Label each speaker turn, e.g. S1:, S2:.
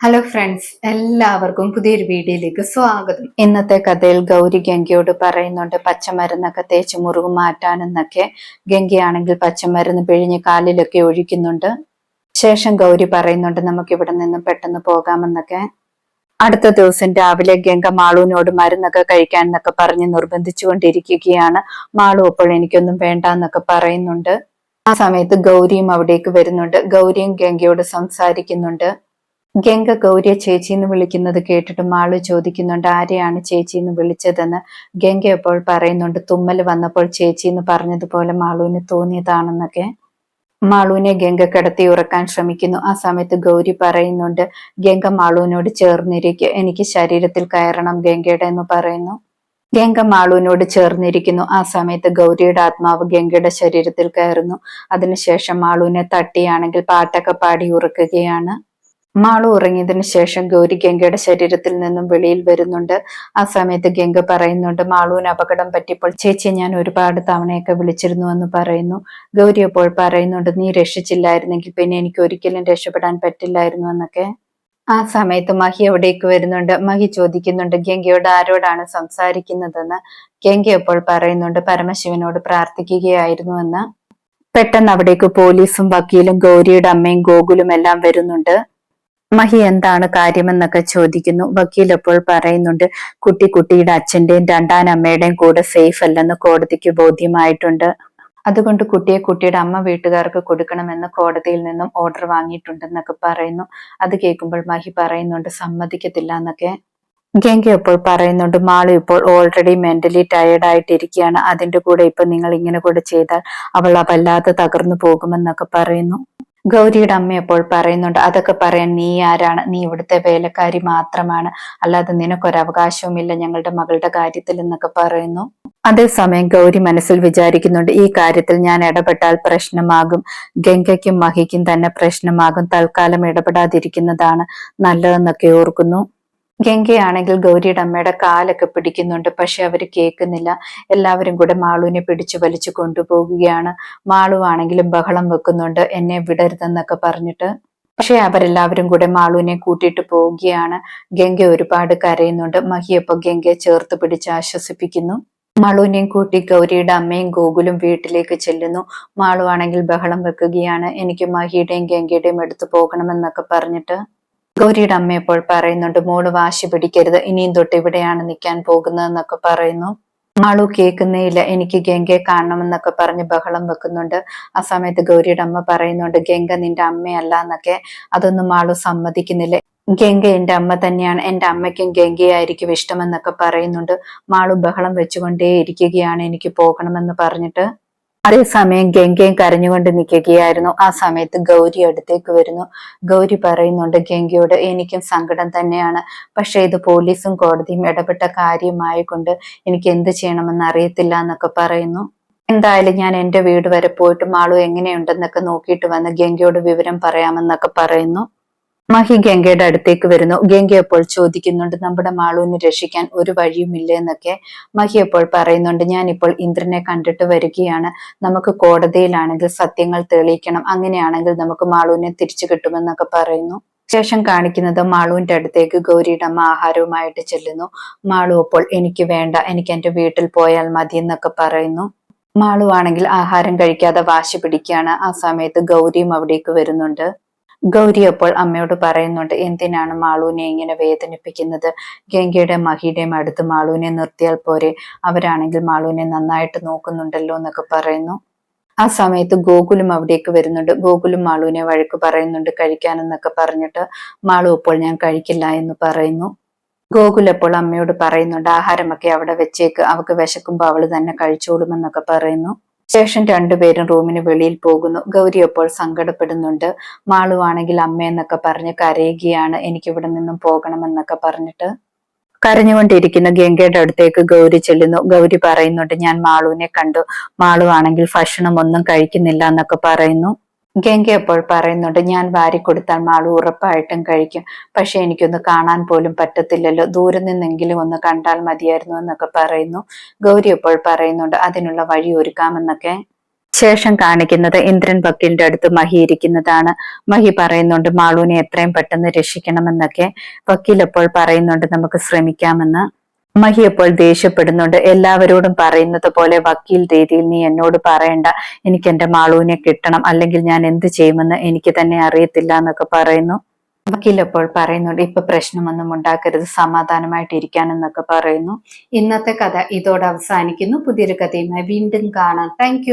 S1: Hello friends എല്ലാവർക്കും പുതിയൊരു വീഡിയോയിലേക്ക് സ്വാഗതം.
S2: ഇന്നത്തെ കഥയിൽ ഗൗരി ഗംഗയോട് പറയുന്നുണ്ട് പച്ചമരുന്നൊക്കെ തേച്ച് മുറിവ് മാറ്റാനെന്നൊക്കെ. ഗംഗയാണെങ്കിൽ പച്ചമരുന്ന് പിഴിഞ്ഞ് കാലിലൊക്കെ ഒഴിക്കുന്നുണ്ട്. ശേഷം ഗൗരി പറയുന്നുണ്ട് നമുക്ക് ഇവിടെ നിന്ന് പെട്ടെന്ന് പോകാമെന്നൊക്കെ. അടുത്ത ദിവസം രാവിലെ ഗംഗ മാളുവിനോട് മരുന്നൊക്കെ കഴിക്കാൻ എന്നൊക്കെ പറഞ്ഞ് നിർബന്ധിച്ചുകൊണ്ടിരിക്കുകയാണ്. മാളു അപ്പോൾ എനിക്കൊന്നും വേണ്ട എന്നൊക്കെ പറയുന്നുണ്ട്. ആ സമയത്ത് ഗൗരിയും അവിടേക്ക് വരുന്നുണ്ട്. ഗൗരിയും ഗംഗയോട് സംസാരിക്കുന്നുണ്ട്. ഗംഗ ഗൗരിയെ ചേച്ചി എന്ന് വിളിക്കുന്നത് കേട്ടിട്ട് മാളു ചോദിക്കുന്നുണ്ട് ആരെയാണ് ചേച്ചി എന്ന് വിളിച്ചതെന്ന്? ഗംഗ എപ്പോൾ പറയുന്നുണ്ട് തുമ്മൽ വന്നപ്പോൾ ചേച്ചി എന്ന് പറഞ്ഞതുപോലെ മാളുവിന് തോന്നിയതാണെന്നൊക്കെ. മാളുവിനെ ഗംഗ കിടത്തി ഉറക്കാൻ ശ്രമിക്കുന്നു. ആ സമയത്ത് ഗൗരി പറയുന്നുണ്ട് ഗംഗ മാളുവിനോട് ചേർന്നിരിക്കുക എനിക്ക് ശരീരത്തിൽ കയറണം ഗംഗയുടെ എന്ന് പറയുന്നു. ഗംഗ മാളുവിനോട് ചേർന്നിരിക്കുന്നു. ആ സമയത്ത് ഗൗരിയുടെ ആത്മാവ് ഗംഗയുടെ ശരീരത്തിൽ കയറുന്നു. അതിനുശേഷം മാളുവിനെ തട്ടിയാണെങ്കിൽ പാട്ടൊക്കെ പാടി ഉറക്കുകയാണ്. മാളു ഉറങ്ങിയതിനു ശേഷം ഗൗരി ഗംഗയുടെ ശരീരത്തിൽ നിന്നും വെളിയിൽ വരുന്നുണ്ട്. ആ സമയത്ത് ഗംഗ പറയുന്നുണ്ട് മാളുവിന് അപകടം പറ്റിയപ്പോൾ ചേച്ചി ഞാൻ ഒരുപാട് തവണയൊക്കെ വിളിച്ചിരുന്നു എന്ന് പറയുന്നു. ഗൗരി അപ്പോൾ പറയുന്നുണ്ട് നീ രക്ഷിച്ചില്ലായിരുന്നെങ്കിൽ പിന്നെ എനിക്ക് ഒരിക്കലും രക്ഷപ്പെടാൻ പറ്റില്ലായിരുന്നു എന്നൊക്കെ. ആ സമയത്ത് മഹി അവിടേക്ക് വരുന്നുണ്ട്. മഹി ചോദിക്കുന്നുണ്ട് ഗംഗയോട് ആരോടാണ് സംസാരിക്കുന്നതെന്ന്? ഗംഗ അപ്പോൾ പറയുന്നുണ്ട് പരമശിവനോട് പ്രാർത്ഥിക്കുകയായിരുന്നു എന്ന്. പെട്ടെന്ന് അവിടേക്ക് പോലീസും വക്കീലും ഗൗരിയുടെ അമ്മയും ഗോകുലും എല്ലാം വരുന്നുണ്ട്. മഹി എന്താണ് കാര്യമെന്നൊക്കെ ചോദിക്കുന്നു. വക്കീൽ അപ്പോൾ പറയുന്നുണ്ട് കുട്ടി കുട്ടിയുടെ അച്ഛന്റെയും രണ്ടാനമ്മയുടെയും കൂടെ സേഫ് അല്ലെന്ന് കോടതിക്ക് ബോധ്യമായിട്ടുണ്ട്. അതുകൊണ്ട് കുട്ടിയെ കുട്ടിയുടെ അമ്മ വീട്ടുകാർക്ക് കൊടുക്കണമെന്ന് കോടതിയിൽ നിന്നും ഓർഡർ വാങ്ങിയിട്ടുണ്ടെന്നൊക്കെ പറയുന്നു. അത് കേൾക്കുമ്പോൾ മഹി പറയുന്നുണ്ട് സമ്മതിക്കത്തില്ല എന്നൊക്കെ. ഗംഗ ഇപ്പോൾ പറയുന്നുണ്ട് മാളു ഇപ്പോൾ ഓൾറെഡി മെന്റലി ടയേർഡ് ആയിട്ടിരിക്കുകയാണ്. അതിന്റെ കൂടെ ഇപ്പൊ നിങ്ങൾ ഇങ്ങനെ കൂടെ ചെയ്താൽ അവൾ വല്ലാതെ തകർന്നു പോകുമെന്നൊക്കെ പറയുന്നു. ഗൗരിയുടെ അമ്മ അപ്പോൾ പറയുന്നുണ്ട്? അതൊക്കെ പറയാൻ നീ ആരാണ്? നീ ഇവിടുത്തെ വേലക്കാരി മാത്രമാണ്. അല്ലാതെ നിനക്കൊരവകാശവുമില്ല ഞങ്ങളുടെ മകളുടെ കാര്യത്തിൽ എന്നൊക്കെ പറയുന്നു. അതേസമയം ഗൗരി മനസ്സിൽ വിചാരിക്കുന്നുണ്ട് ഈ കാര്യത്തിൽ ഞാൻ ഇടപെട്ടാൽ പ്രശ്നമാകും. ഗംഗയ്ക്കും മഹിക്കും തന്നെ പ്രശ്നമാകും. തൽക്കാലം ഇടപെടാതിരിക്കുന്നതാണ് നല്ലതെന്നൊക്കെ ഓർക്കുന്നു. ഗംഗയാണെങ്കിൽ ഗൗരിയുടെ അമ്മയുടെ കാലൊക്കെ പിടിക്കുന്നുണ്ട് പക്ഷെ അവർ കേൾക്കുന്നില്ല. എല്ലാവരും കൂടെ മാളുവിനെ പിടിച്ചു വലിച്ചു കൊണ്ടുപോകുകയാണ് മാളുവാണെങ്കിലും ബഹളം വെക്കുന്നുണ്ട് എന്നെ വിടരുതെന്നൊക്കെ പറഞ്ഞിട്ട്. പക്ഷെ അവരെല്ലാവരും കൂടെ മാളുവിനെ കൂട്ടിയിട്ട് പോവുകയാണ്. ഗംഗ ഒരുപാട് കരയുന്നുണ്ട്. മഹിയപ്പോ ഗംഗയെ ചേർത്ത് പിടിച്ച് ആശ്വസിപ്പിക്കുന്നു. മാളുവിനെയും കൂട്ടി ഗൗരിയുടെ അമ്മയും ഗോകുലും വീട്ടിലേക്ക് ചെല്ലുന്നു. മാളുവാണെങ്കിൽ ബഹളം വെക്കുകയാണ്. എനിക്ക് മഹിയുടെയും ഗംഗയുടെയും എടുത്തു പോകണമെന്നൊക്കെ പറഞ്ഞിട്ട്. ഗൗരിയുടെ അമ്മ ഇപ്പോൾ പറയുന്നുണ്ട് മോൾ വാശി പിടിക്കരുത് ഇനിയും തൊട്ട് ഇവിടെയാണ് നിൽക്കാൻ പോകുന്നത് എന്നൊക്കെ പറയുന്നു. മാളു കേൾക്കുന്നേയില്ല എനിക്ക് ഗംഗയെ കാണണമെന്നൊക്കെ പറഞ്ഞ് ബഹളം വെക്കുന്നുണ്ട്. ആ സമയത്ത് ഗൗരിയുടെ അമ്മ പറയുന്നുണ്ട് ഗംഗ നിന്റെ അമ്മയല്ല എന്നൊക്കെ. അതൊന്നും മാളു സമ്മതിക്കുന്നില്ല. ഗംഗ എന്റെ അമ്മ തന്നെയാണ് എന്റെ അമ്മയ്ക്കും ഗംഗയായിരിക്കും ഇഷ്ടമെന്നൊക്കെ പറയുന്നുണ്ട്. മാളു ബഹളം വെച്ചുകൊണ്ടേ ഇരിക്കുകയാണ് എനിക്ക് പോകണമെന്ന് പറഞ്ഞിട്ട്. അതേസമയം ഗംഗയും കരഞ്ഞുകൊണ്ട് നിൽക്കുകയായിരുന്നു. ആ സമയത്ത് ഗൗരി അടുത്തേക്ക് വരുന്നു. ഗൗരി പറയുന്നുണ്ട് ഗംഗയോട് എനിക്കും സങ്കടം തന്നെയാണ്. പക്ഷേ ഇത് പോലീസും കോടതിയും ഇടപെട്ട കാര്യമായിക്കൊണ്ട് എനിക്ക് എന്ത് ചെയ്യണമെന്ന് അറിയത്തില്ല എന്നൊക്കെ പറയുന്നു. എന്തായാലും ഞാൻ എന്റെ വീട് വരെ പോയിട്ട് മാളു എങ്ങനെയുണ്ടെന്നൊക്കെ നോക്കിയിട്ട് വന്ന് ഗംഗയോട് വിവരം പറയാമെന്നൊക്കെ പറയുന്നു. മഹി ഗംഗയുടെ അടുത്തേക്ക് വരുന്നു. ഗംഗ അപ്പോൾ ചോദിക്കുന്നുണ്ട് നമ്മുടെ മാളുവിനെ രക്ഷിക്കാൻ ഒരു വഴിയുമില്ല? എന്നൊക്കെ മഹി അപ്പോൾ പറയുന്നുണ്ട്. ഞാൻ ഇപ്പോൾ ഇന്ദ്രനെ കണ്ടിട്ട് വരികയാണ്. നമുക്ക് കോടതിയിലാണെങ്കിൽ സത്യങ്ങൾ തെളിയിക്കണം. അങ്ങനെയാണെങ്കിൽ നമുക്ക് മാളൂനെ തിരിച്ചു കിട്ടുമെന്നൊക്കെ പറയുന്നു. ശേഷം കാണിക്കുന്നത് മാളുവിന്റെ അടുത്തേക്ക് ഗൗരിയുടെ അമ്മ ആഹാരവുമായിട്ട് ചെല്ലുന്നു. മാളു അപ്പോൾ എനിക്ക് വേണ്ട. എനിക്ക് എന്റെ വീട്ടിൽ പോയാൽ മതി എന്നൊക്കെ പറയുന്നു. മാളുവാണെങ്കിൽ ആഹാരം കഴിക്കാതെ വാശി പിടിക്കുകയാണ്. ആ സമയത്ത് ഗൗരിയും അവിടേക്ക് വരുന്നുണ്ട്. ഗൗരി അപ്പോൾ അമ്മയോട് പറയുന്നുണ്ട് എന്തിനാണ് മാളൂനെ ഇങ്ങനെ വേദനിപ്പിക്കുന്നത്? ഗംഗയുടെ മഹിയുടെയും അടുത്ത് മാളൂനെ നിർത്തിയാൽ പോരെ. അവരാണെങ്കിൽ മാളൂനെ നന്നായിട്ട് നോക്കുന്നുണ്ടല്ലോ എന്നൊക്കെ പറയുന്നു. ആ സമയത്ത് ഗോകുലും അവിടേക്ക് വരുന്നുണ്ട്. ഗോകുലും മാളുവിനെ വഴക്ക് പറയുന്നുണ്ട് കഴിക്കാനെന്നൊക്കെ പറഞ്ഞിട്ട് മാളു അപ്പോൾ ഞാൻ കഴിക്കില്ല എന്ന് പറയുന്നു. ഗോകുൽ അപ്പോൾ അമ്മയോട് പറയുന്നുണ്ട് ആഹാരമൊക്കെ അവിടെ വെച്ചേക്ക്. അവക്ക് വിശക്കുമ്പോൾ അവൾ തന്നെ കഴിച്ചോളുമെന്നൊക്കെ പറയുന്നു. ശേഷം രണ്ടുപേരും റൂമിന് വെളിയിൽ പോകുന്നു. ഗൗരി അപ്പോൾ സങ്കടപ്പെടുന്നുണ്ട്. മാളുവാണെങ്കിൽ അമ്മയെന്നൊക്കെ പറഞ്ഞ് കരയുകയാണ്. എനിക്ക് ഇവിടെ നിന്നും പോകണമെന്നൊക്കെ പറഞ്ഞിട്ട് കരഞ്ഞുകൊണ്ടിരിക്കുന്ന ഗംഗയുടെ അടുത്തേക്ക് ഗൗരി ചെല്ലുന്നു. ഗൗരി പറയുന്നുണ്ട് ഞാൻ മാളുവിനെ കണ്ടു. മാളുവാണെങ്കിൽ ഭക്ഷണം ഒന്നും കഴിക്കുന്നില്ല എന്നൊക്കെ പറയുന്നു. ഗംഗ അപ്പോൾ പറയുന്നുണ്ട് ഞാൻ വാരി കൊടുത്താൽ മാളു ഉറപ്പായിട്ടും കഴിക്കും. പക്ഷെ എനിക്കൊന്ന് കാണാൻ പോലും പറ്റത്തില്ലല്ലോ. ദൂരെ നിന്നെങ്കിലും ഒന്ന് കണ്ടാൽ മതിയായിരുന്നു എന്നൊക്കെ പറയുന്നു. ഗൗരി അപ്പോൾ പറയുന്നുണ്ട് അതിനുള്ള വഴി ഒരുക്കാമെന്നൊക്കെ. ശേഷം കാണിക്കുന്നത് ഇന്ദ്രൻ ഭക്തിന്റെ അടുത്ത് മഹി ഇരിക്കുന്നതാണ് മഹി പറയുന്നുണ്ട് മാളൂനെ എത്രയും പെട്ടെന്ന് രക്ഷിക്കണമെന്നൊക്കെ. വക്കീൽ അപ്പോൾ പറയുന്നുണ്ട് നമുക്ക് ശ്രമിക്കാമെന്ന്. മഹി അപ്പോൾ ദേഷ്യപ്പെടുന്നുണ്ട്. എല്ലാവരോടും പറയുന്നത് പോലെ വക്കീൽ രീതിയിൽ നീ എന്നോട് പറയണ്ട. എനിക്ക് എന്റെ മാളൂനെ കിട്ടണം. അല്ലെങ്കിൽ ഞാൻ എന്ത് ചെയ്യുമെന്ന് എനിക്ക് തന്നെ അറിയത്തില്ല എന്നൊക്കെ പറയുന്നു. വക്കീൽ അപ്പോൾ പറയുന്നുണ്ട് ഇപ്പൊ പ്രശ്നമൊന്നും ഉണ്ടാക്കരുത്. സമാധാനമായിട്ട് ഇരിക്കാനെന്നൊക്കെ പറയുന്നു.
S1: ഇന്നത്തെ കഥ ഇതോടെ അവസാനിക്കുന്നു. പുതിയൊരു കഥയുമായി വീണ്ടും കാണാം. താങ്ക്